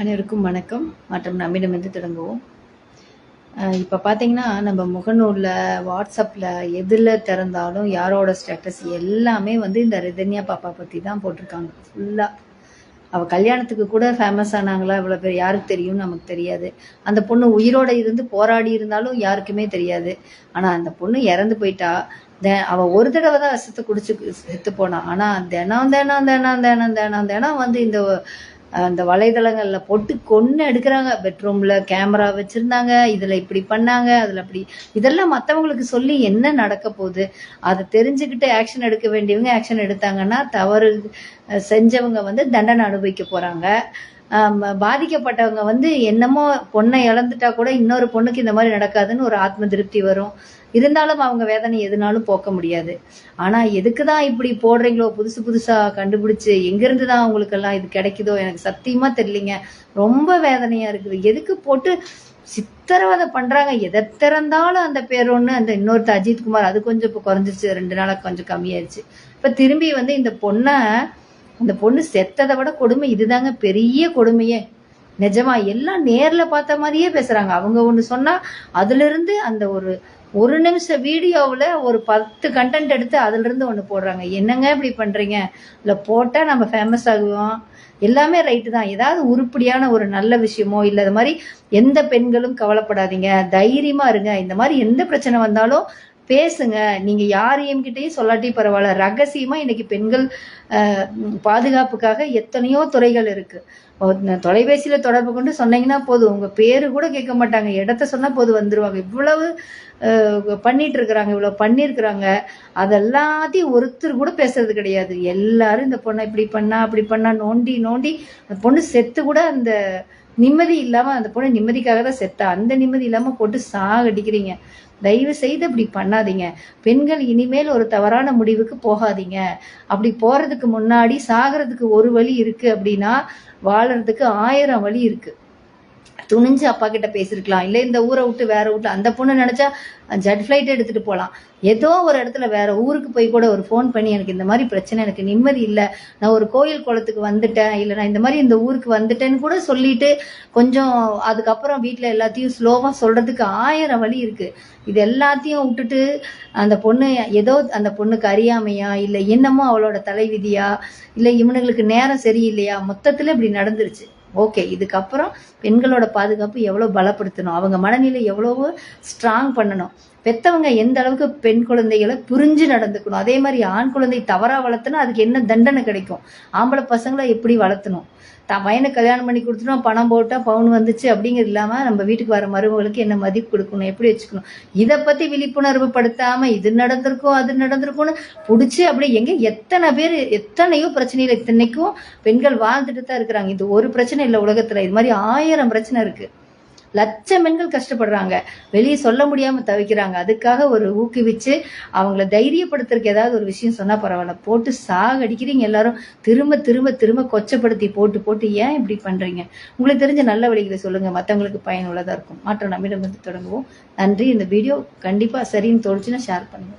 அனைவருக்கும் வணக்கம். மற்றும் நம்மிடமிருந்து தொடங்குவோம். இப்போ பார்த்தீங்கன்னா நம்ம முகநூலில் வாட்ஸ்அப்பில் எதில் திறந்தாலும் யாரோட ஸ்டேட்டஸ் எல்லாமே வந்து இந்த ரிதன்யா பாப்பா பற்றி தான் போட்டிருக்காங்க. ஃபுல்லாக அவள் கல்யாணத்துக்கு கூட ஃபேமஸ் ஆனாங்களா? இவ்வளோ பேர் யாருக்கு தெரியும் நமக்கு தெரியாது. அந்த பொண்ணு உயிரோடு இருந்து போராடி இருந்தாலும் யாருக்குமே தெரியாது. ஆனால் அந்த பொண்ணு இறந்து போயிட்டா தே அவள் ஒரு தடவை தான் விஷத்தை குடிச்சு செத்து போனான் ஆனால் தினம் தினம் தினம் தினம் தினம் தினம் வந்து இந்த அந்த வலைதளங்களில் போட்டு கொன்று எடுக்கிறாங்க. பெட்ரூமில் கேமரா வச்சுருந்தாங்க. இதில் இப்படி பண்ணாங்க. அதில் அப்படி. இதெல்லாம் மற்றவங்களுக்கு சொல்லி என்ன நடக்க போகுது? அதை தெரிஞ்சுக்கிட்டு ஆக்ஷன் எடுக்க வேண்டியவங்க ஆக்ஷன் எடுத்தாங்கன்னா தவறு செஞ்சவங்க வந்து தண்டனை அனுபவிக்க போகிறாங்க பாதிக்கப்பட்டவங்க வந்து என்னமோ பொண்ணை இழந்துட்டா கூட இன்னொரு பொண்ணுக்கு இந்த மாதிரி நடக்காதுன்னு ஒரு ஆத்ம திருப்தி வரும். இருந்தாலும் அவங்க வேதனை எதுனாலும் போக்க முடியாது. ஆனா எதுக்கு தான் இப்படி போடுறீங்களோ? புதுசு புதுசா கண்டுபிடிச்சு எங்கிருந்து தான் அவங்களுக்கெல்லாம் இது கிடைக்குதோ? எனக்கு சத்தியமா தெரியலிங்க. ரொம்ப வேதனையா இருக்குது. எதுக்கு போட்டு சித்திரவதை பண்றாங்க? எதை திறந்தாலும் அந்த பேர் ஒன்று அந்த இன்னொருத்த அஜித்குமார் அது கொஞ்சம் இப்போ குறைஞ்சிருச்சு. ரெண்டு நாளாக கொஞ்சம் கம்மியாயிருச்சு. இப்போ திரும்பி வந்து இந்த பொண்ணை அந்த பொண்ணு செத்ததை விட கொடுமை இதுதாங்க. பெரிய கொடுமையே. நிஜமா எல்லாம் நேர்ல பார்த்த மாதிரியே பேசுறாங்க. அவங்க ஒண்ணு சொன்னா அதுல இருந்து அந்த ஒரு ஒரு நிமிஷம் வீடியோவில் ஒரு பத்து கண்டென்ட் எடுத்து அதுல இருந்து ஒன்று போடுறாங்க. என்னங்க இப்படி பண்றீங்க? இல்லை போட்டால் நம்ம ஃபேமஸ் ஆகுவோம். எல்லாமே ரைட்டு தான். ஏதாவது உருப்படியான ஒரு நல்ல விஷயமோ இல்லை அது மாதிரி எந்த பெண்களும் கவலைப்படாதீங்க. தைரியமா இருங்க. இந்த மாதிரி எந்த பிரச்சனை வந்தாலும் பேசுங்க. நீங்க யாரையும் கிட்டேயும் சொல்லாட்டி பரவாயில்ல. ரகசியமா இன்னைக்கு பெண்கள் பாதுகாப்புக்காக எத்தனையோ துறைகள் இருக்கு. தொலைபேசியில தொடர்பு கொண்டு சொன்னீங்கன்னா போதும். உங்க பேரு கூட கேட்க மாட்டாங்க. இடத்த சொன்னா போது வந்துருவாங்க. இவ்வளவு பண்ணிட்டு இருக்கிறாங்க. இவ்வளவு பண்ணிருக்கிறாங்க. அதெல்லாத்தையும் ஒருத்தர் கூட பேசுறது கிடையாது. எல்லாரும் இந்த பொண்ணை இப்படி பண்ணா அப்படி பண்ணா நோண்டி நோண்டி அந்த பொண்ணு செத்து கூட அந்த நிம்மதி இல்லாம அந்த பொண்ணு நிம்மதிக்காக தான் செத்தா. அந்த நிம்மதி இல்லாம போட்டு சாகடிக்கிறீங்க. தயவு செய்து அப்படி பண்ணாதீங்க. பெண்கள் இனிமேல் ஒரு தவறான முடிவுக்கு போகாதீங்க. அப்படி போறதுக்கு முன்னாடி சாகிறதுக்கு ஒரு வழி இருக்கு அப்படின்னா வாழறதுக்கு ஆயிரம் வழி இருக்கு. துணிஞ்சு அப்பா கிட்ட பேசியிருக்கலாம் இல்லை இந்த ஊரை விட்டு வேற விட்டு அந்த பொண்ணு நினைச்சா ஜெட் ஃப்ளைட் எடுத்துட்டு போகலாம் ஏதோ ஒரு இடத்துல வேற ஊருக்கு போய் கூட ஒரு ஃபோன் பண்ணி எனக்கு இந்த மாதிரி பிரச்சனை எனக்கு நிம்மதி இல்லை. நான் ஒரு கோயில் குளத்துக்கு வந்துட்டேன். இல்லை நான் இந்த மாதிரி இந்த ஊருக்கு வந்துட்டேன்னு கூட சொல்லிட்டு கொஞ்சம் அதுக்கப்புறம் வீட்டில் எல்லாத்தையும் ஸ்லோவாக சொல்றதுக்கு ஆயிரம் வழி இருக்கு. இது எல்லாத்தையும் விட்டுட்டு அந்த பொண்ணு ஏதோ அந்த பொண்ணுக்கு அறியாமையா இல்லை என்னமோ அவளோட தலைவிதியா இல்லை இவனுங்களுக்கு நேரம் சரியில்லையா மொத்தத்தில் இப்படி நடந்துருச்சு. ஓகே இதுக்கப்புறம் பெண்களோட பாதுகாப்பு எவ்வளோ பலப்படுத்தணும்? அவங்க மனநிலை எவ்வளவு ஸ்ட்ராங் பண்ணணும்? பெத்தவங்க எந்த அளவுக்கு பெண் குழந்தைகளை புரிஞ்சு நடந்துக்கணும். அதே மாதிரி ஆண் குழந்தை தவறா வளர்த்துனா அதுக்கு என்ன தண்டனை கிடைக்கும்? ஆம்பளை பசங்களை எப்படி வளர்த்தணும்? தான் பையனை கல்யாணம் பண்ணி கொடுத்துட்டோம் பணம் போட்டால் பவுன் வந்துச்சு அப்படிங்கிறது இல்லாமல் நம்ம வீட்டுக்கு வர மருமகளுக்கு என்ன மதிப்பு கொடுக்கணும்? எப்படி வச்சுக்கணும்? இதை பற்றி விழிப்புணர்வு படுத்தாமல் இது நடந்திருக்கும் அது நடந்திருக்கும்னு பிடிச்சி அப்படியே எங்கே எத்தனை பேர் எத்தனையோ பிரச்சனையில் இத்தனைக்கும் பெண்கள் வாழ்ந்துட்டு தான் இருக்கிறாங்க. இது ஒரு பிரச்சனை இல்லை உலகத்தில். இது மாதிரி ஆயிரம் பிரச்சனை இருக்குது லட்சம் பெண்கள் கஷ்டப்படுறாங்க. வெளியே சொல்ல முடியாம தவிக்கிறாங்க. அதுக்காக ஒரு ஊக்குவிச்சு அவங்கள தைரியப்படுத்துறதுக்கு ஏதாவது ஒரு விஷயம் சொன்னா பரவாயில்ல. போட்டு சாகடிக்கிறீங்க எல்லாரும். திரும்ப திரும்ப திரும்ப கொச்சப்படுத்தி போட்டு போட்டு ஏன் இப்படி பண்றீங்க? உங்களுக்கு தெரிஞ்ச நல்ல வழிகளை சொல்லுங்க. மற்றவங்களுக்கு பயனுள்ளதா இருக்கும். மாற்றம் நம்மிடம் வந்து தொடங்குவோம். நன்றி. இந்த வீடியோ கண்டிப்பா சரின்னு தோணுச்சுன்னா ஷேர் பண்ணுங்க.